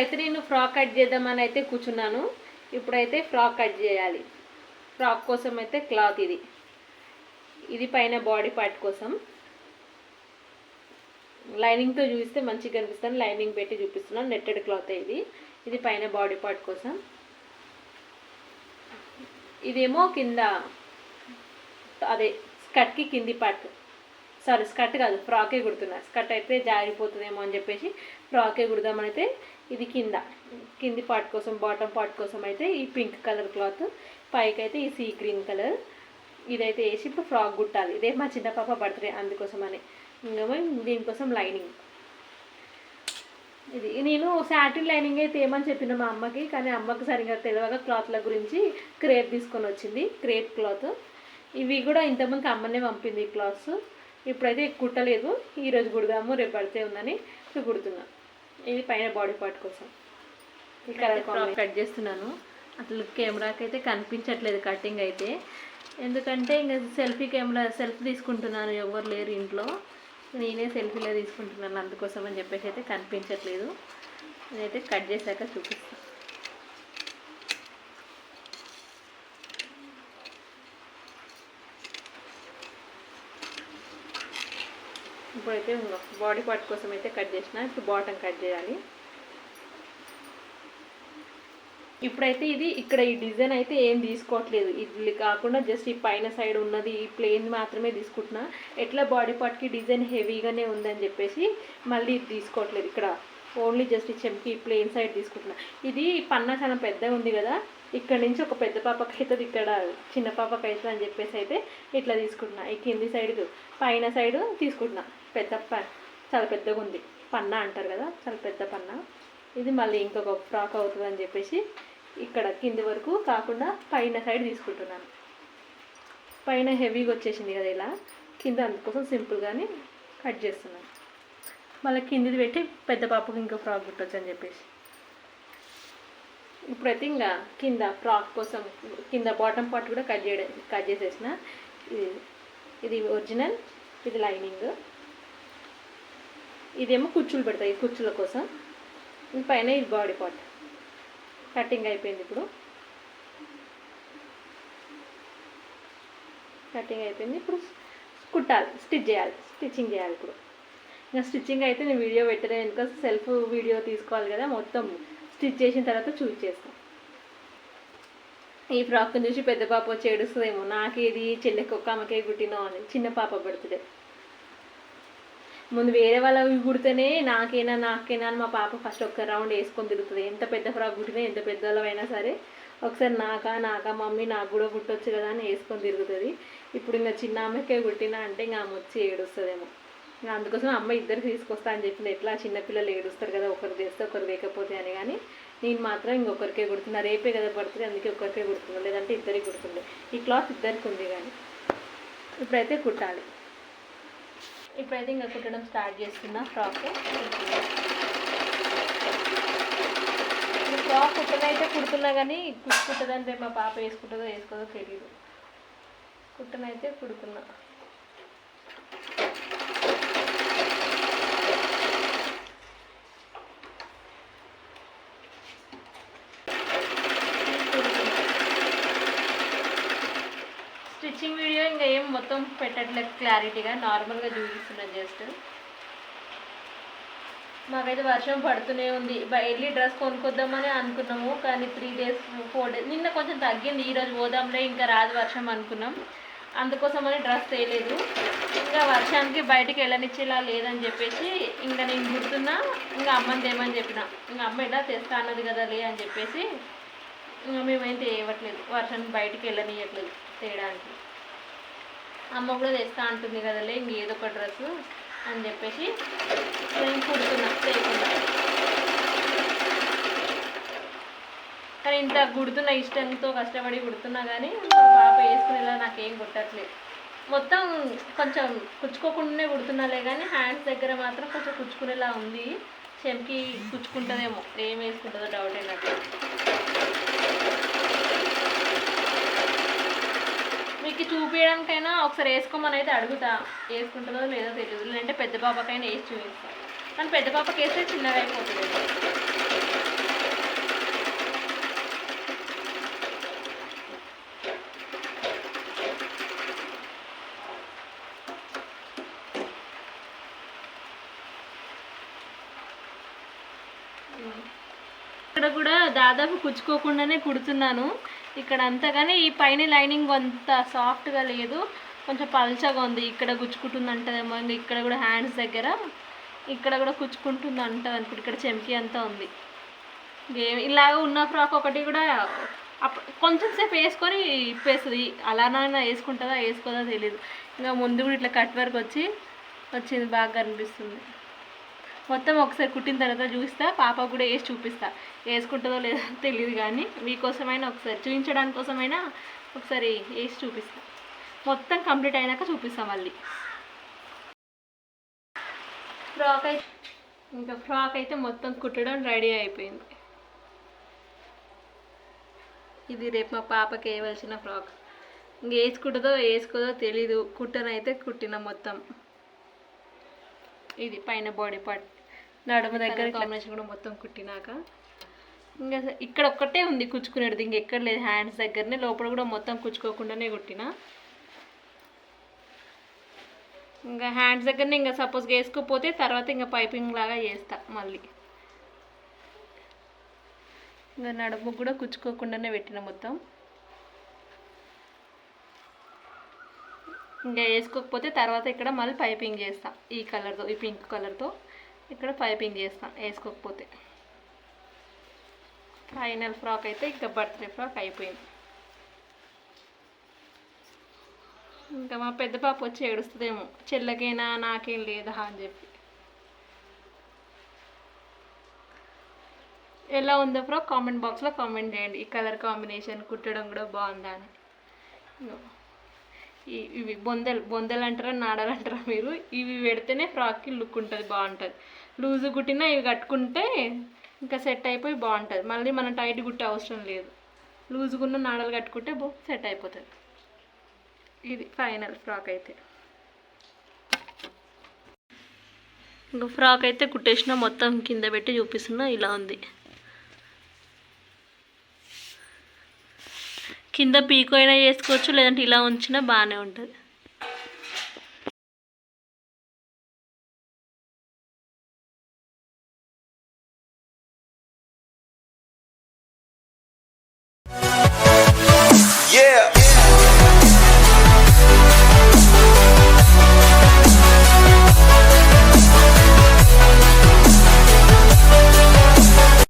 ఇప్పుడైతే నేను frock cut చేద్దామని అయితే కూర్చున్నాను. ఇప్పుడైతే ఫ్రాక్ కట్ చేయాలి. ఫ్రాక్ కోసం అయితే క్లాత్ ఇది. ఇది పైన బాడీ పార్ట్ కోసం. లైనింగ్తో చూపిస్తే మంచిగా కనిపిస్తాను లైనింగ్ పెట్టి చూపిస్తున్నాను. నెట్టెడ్ క్లాత్ ఇది. ఇది పైన బాడీ పార్ట్ కోసం. ఇదేమో కింద అదే స్కర్ట్కి కింది పార్ట్. సారీ స్కర్ట్ కాదు ఫ్రాకే కుడుతున్నా. స్కర్ట్ అయితే జారిపోతుందేమో అని చెప్పేసి ఫ్రాకే కుడదామని అయితే ఇది కింద. కింది పార్ట్ కోసం బాటమ్ పార్ట్ కోసం అయితే ఈ పింక్ కలర్ క్లాత్ పైకి అయితే ఈ సీ గ్రీన్ కలర్. ఇదైతే వేసి ఇప్పుడు ఫ్రాక్ కుట్టాలి. ఇదే మా చిన్న పాప బర్త్డే అందుకోసమని. ఇంకేమో దీనికోసం లైనింగ్. ఇది నేను శాటిన్ లైనింగ్ అయితే ఏమని చెప్పిన మా అమ్మకి కానీ అమ్మకి సరిగా తెలియక క్లాత్ల గురించి క్రేప్ తీసుకొని వచ్చింది. Crepe cloth. ఇవి కూడా ఇంతకుముందుకు అమ్మనే పంపింది ఈ క్లాత్స్. ఇప్పుడైతే కుట్టలేదు. ఈరోజు కుడదాము రేపు పడితే ఉందని ఇప్పుడు ఇది పైన బాడీ పార్ట్ కోసం. ఈ కలర్ కట్ చేస్తున్నాను. అసలు కెమెరాకి అయితే కనిపించట్లేదు కటింగ్ అయితే. ఎందుకంటే ఇంకా సెల్ఫీ కెమెరా సెల్ఫీ తీసుకుంటున్నాను. ఎవరు లేరు ఇంట్లో. నేనే సెల్ఫీలో తీసుకుంటున్నాను అందుకోసం అని చెప్పేసి అయితే కనిపించట్లేదు. నేనైతే కట్ చేశాక చూపిస్తాను ఇప్పుడైతే బాడీ పార్ట్ కోసం అయితే కట్ చేసిన ఇప్పుడు బాటమ్ కట్ చేయాలి. ఇప్పుడైతే ఇది ఇక్కడ ఈ డిజైన్ అయితే ఏం తీసుకోవట్లేదు. ఇది కాకుండా జస్ట్ ఈ పైన సైడ్ ఉన్నది ఈ ప్లెయిన్ మాత్రమే తీసుకుంటున్నా. ఎట్లా బాడీ పార్ట్కి డిజైన్ హెవీగానే ఉందని చెప్పేసి మళ్ళీ ఇది తీసుకోవట్లేదు ఇక్కడ. ఓన్లీ జస్ట్ ఈ చెంకి ప్లెయిన్ సైడ్ తీసుకుంటున్నా. ఇది పన్నా చాలా పెద్దగా ఉంది కదా. ఇక్కడ నుంచి ఒక పెద్ద పాపకి అవుతుంది ఇక్కడ చిన్న పాపకి అవుతుంది అని చెప్పేసి అయితే ఇట్లా తీసుకుంటున్నా. ఈ కింది సైడ్ పైన సైడ్ తీసుకుంటున్నా. పెద్ద ప చాలా పెద్దగా ఉంది. పన్నా అంటారు కదా చాలా పెద్ద పన్నా. ఇది మళ్ళీ ఇంకొక ఫ్రాక్ అవుతుంది అని చెప్పేసి ఇక్కడ కింది వరకు కాకుండా పైన సైడ్ తీసుకుంటున్నాను. పైన హెవీగా వచ్చేసింది కదా ఇలా. కింద అందుకోసం సింపుల్గానే కట్ చేస్తున్నాను. మళ్ళీ కిందిది పెట్టి పెద్ద పాపకి ఇంకో ఫ్రాక్ కుట్టచ్చు అని చెప్పేసి. ఇప్పుడైతే ఇంకా కింద ఫ్రాక్ కోసం కింద బాటమ్ పార్ట్ కూడా కట్ చేయడం కట్ చేసేసిన. ఇది ఇది ఒరిజినల్ ఇది లైనింగ్ ఇదేమో కుచ్చులు పెడతాయి కుచ్చుల కోసం. ఇది పైన ఇది బాడీ పార్ట్ కటింగ్ అయిపోయింది ఇప్పుడు. కటింగ్ అయిపోయింది. ఇప్పుడు కుట్టాలి స్టిచ్ చేయాలి స్టిచ్చింగ్ చేయాలి ఇప్పుడు. ఇంకా స్టిచ్చింగ్ అయితే నేను వీడియో పెట్టలే ఎందుకంటే సెల్ఫ్ వీడియో తీసుకోవాలి కదా మొత్తం. స్టిచ్ చేసిన తర్వాత చూపించేస్తాం ఈ ఫ్రాక్ చూసి పెద్ద పాప వచ్చి ఏడుస్తుందేమో నాకేది చెల్లెకి ఒక్క ఆమెకే కుట్టినో అని చిన్న పాప బర్త్డే. ముందు వేరే వాళ్ళవి కుడితేనే నాకేనా నాకేనా అని మా పాప ఫస్ట్ ఒక్క రౌండ్ వేసుకొని తిరుగుతుంది. ఎంత పెద్ద ఫ్రాక్ కుట్టినా ఎంత పెద్ద సరే ఒకసారి నాకా నాకా మమ్మీ నాకు కూడా కుట్టొచ్చు కదా అని వేసుకొని తిరుగుతుంది. ఇప్పుడు ఇంకా చిన్న ఆమెకే కుట్టినా అంటే ఇంకా ఆమె వచ్చి ఏడుస్తుందేమో. అందుకోసం అమ్మ ఇద్దరికి తీసుకొస్తా అని చెప్పింది. ఎట్లా? చిన్నపిల్లలు ఏడుస్తారు కదా ఒకరు చేస్తే ఒకరు లేకపోతే అని కానీ. నేను మాత్రం ఇంకొకరికే కుడుతున్నా రేపే కదా పడుతుంది అందుకే ఒకరికే కుడుతున్నా లేదంటే ఇద్దరికి కుడుతుండే ఈ క్లాత్ ఇద్దరికి ఉంది కానీ. ఇప్పుడైతే కుట్టాలి. ఇప్పుడైతే ఇంకా కుట్టడం స్టార్ట్ చేస్తున్నా ఫ్రాక్. ఫ్రాక్ కుట్టనైతే కుడుతున్నా కానీ కుట్టుకుంటుందంటే మా పాప వేసుకుంటుందో వేసుకోదో తెలియదు కుట్టనైతే కుడుతున్నా స్టిచ్చింగ్ వీడియో ఇంకా ఏం మొత్తం పెట్టట్లేదు క్లారిటీగా నార్మల్గా చూపిస్తున్నాను జస్ట్. మాకైతే వర్షం పడుతూనే ఉంది. బ- వెళ్ళి డ్రెస్ కొనుక్కొద్దామని అనుకున్నాము కానీ త్రీ డేస్ ఫోర్ డేస్ నిన్న కొంచెం తగ్గింది ఈరోజు పోదాంలే ఇంకా రాదు వర్షం అనుకున్నాం. అందుకోసమని డ్రెస్ తేలేదు. ఇంకా వర్షానికి బయటికి వెళ్ళనిచ్చేలా లేదని చెప్పేసి ఇంకా నేను గుర్తున్నా ఇంకా అమ్మని తేమని చెప్పిన. ఇంకా అమ్మ ఇలా తెస్తా అన్నది కదా లే అని చెప్పేసి ఇంకా మేమైతే తేయట్లేదు వర్షానికి బయటికి వెళ్ళనియట్లేదు తేయడానికి. అమ్మ కూడా తెస్తా అంటుంది కదలే ఇంక ఏదో ఒక డ్రెస్ అని చెప్పేసి నేను కుడుతున్నా లేకుండా. కానీ ఇంత కుడుతున్న ఇష్టంతో కష్టపడి కుడుతున్నా కానీ పాప వేసుకునేలా నాకేం కుట్టట్లేదు. మొత్తం కొంచెం కుచ్చుకోకుండానే కుడుతున్నాలే కానీ హ్యాండ్స్ దగ్గర మాత్రం కొంచెం కుచ్చుకునేలా ఉంది. చెంకి కుచ్చుకుంటుందేమో ఏం వేసుకుంటుందో డౌట్ అయినట్టు మీకు చూపించడానికైనా ఒకసారి వేసుకోమని అయితే అడుగుతా. వేసుకుంటుందో లేదో తెలియదు లేదంటే పెద్ద పాపకైనా వేసి చూపిస్తాను కానీ పెద్ద పాపకి వేస్తే చిన్నగా అయిపోతుంది. Mm-hmm. ఇక్కడ కూడా దాదాపు కుచ్చుకోకుండానే కుడుతున్నాను. ఇక్కడ అంతా కానీ ఈ పైన లైనింగ్ అంత సాఫ్ట్గా లేదు. కొంచెం పల్చగా ఉంది. ఇక్కడ గుచ్చుకుంటుంది అంటదేమో ఇంకా ఇక్కడ కూడా హ్యాండ్స్ దగ్గర. ఇక్కడ కూడా కుచ్చుకుంటుంది అంటది అనుకుంటు ఇక్కడ చెంకి అంతా ఉంది. గేమ్ ఇలాగ ఉన్న ఫ్రాక్ ఒకటి కూడా కొంచెం సేపు వేసుకొని ఇప్పేస్తుంది. అలానైనా వేసుకుంటుందా వేసుకోదా తెలియదు ఇంకా ముందు కూడా ఇట్లా కట్ వర్క్ వచ్చి వచ్చింది. బాగా కనిపిస్తుంది. మొత్తం ఒకసారి కుట్టిన తర్వాత చూస్తా పాప కూడా వేసి చూపిస్తా. వేసుకుంటుందో లేదో తెలియదు కానీ మీకోసమైనా ఒకసారి చూపించడానికి కోసమైనా ఒకసారి వేసి చూపిస్తా. మొత్తం కంప్లీట్ అయినాక చూపిస్తా మళ్ళీ. ఫ్రాక్ అయితే ఇంకా ఫ్రాక్ అయితే మొత్తం కుట్టడం రెడీ అయిపోయింది. ఇది రేపు మా పాపకి వేయవలసిన ఫ్రాక్. ఇంక వేసుకుంటుందో వేసుకోదో తెలీదు. కుట్టనైతే కుట్టిన మొత్తం. ఇది పైన బాడీ పార్ట్. నడుము దగ్గర కాంబినేషన్ కూడా మొత్తం కుట్టినాక. ఇంకా ఇక్కడ ఒక్కటే ఉంది కుచ్చుకునేది ఇంకెక్కడ లేదు. హ్యాండ్స్ దగ్గరనే లోపల కూడా మొత్తం కుచ్చుకోకుండానే కుట్టిన. ఇంకా హ్యాండ్స్ దగ్గరనే ఇంకా సపోజ్ వేసుకోపోతే తర్వాత ఇంకా పైపింగ్ లాగా చేస్తా మళ్ళీ. ఇంకా నడుము కూడా కుచ్చుకోకుండానే పెట్టిన మొత్తం. ఇంకా వేసుకోకపోతే తర్వాత ఇక్కడ మళ్ళీ పైపింగ్ చేస్తా ఈ కలర్తో ఈ పింక్ కలర్తో ఇక్కడ పైపింగ్ చేస్తాను వేసుకోకపోతే. ఫైనల్ ఫ్రాక్ అయితే ఇంకా బర్త్డే ఫ్రాక్ అయిపోయింది. ఇంకా మా పెద్ద పాప వచ్చి ఏడుస్తుందేమో చెల్లకైనా నాకేం లేదా అని చెప్పి. ఎలా ఉందో ఫ్రాక్ కామెంట్ బాక్స్లో కామెంట్ చేయండి. ఈ కలర్ కాంబినేషన్ కుట్టడం కూడా బాగుందా అని. ఇవి బొందెలు బొందెలు అంటారా నాడలు అంటారా మీరు? ఇవి పెడితేనే ఫ్రాక్కి లుక్ ఉంటుంది బాగుంటుంది. లూజు కుట్టినా ఇవి కట్టుకుంటే ఇంకా సెట్ అయిపోయి బాగుంటుంది. మళ్ళీ మనం టైట్ కుట్టే అవసరం లేదు. లూజుగున్న నాడలు కట్టుకుంటే బో సెట్ అయిపోతుంది. ఇది ఫైనల్ ఫ్రాక్ అయితే. ఇంకా ఫ్రాక్ అయితే కుట్టేసిన మొత్తం కింద పెట్టి చూపిస్తున్నా ఇలా ఉంది. కింద పీకు అయినా చేసుకోవచ్చు లేదంటే ఇలా ఉంచినా బాగానే ఉంటుంది.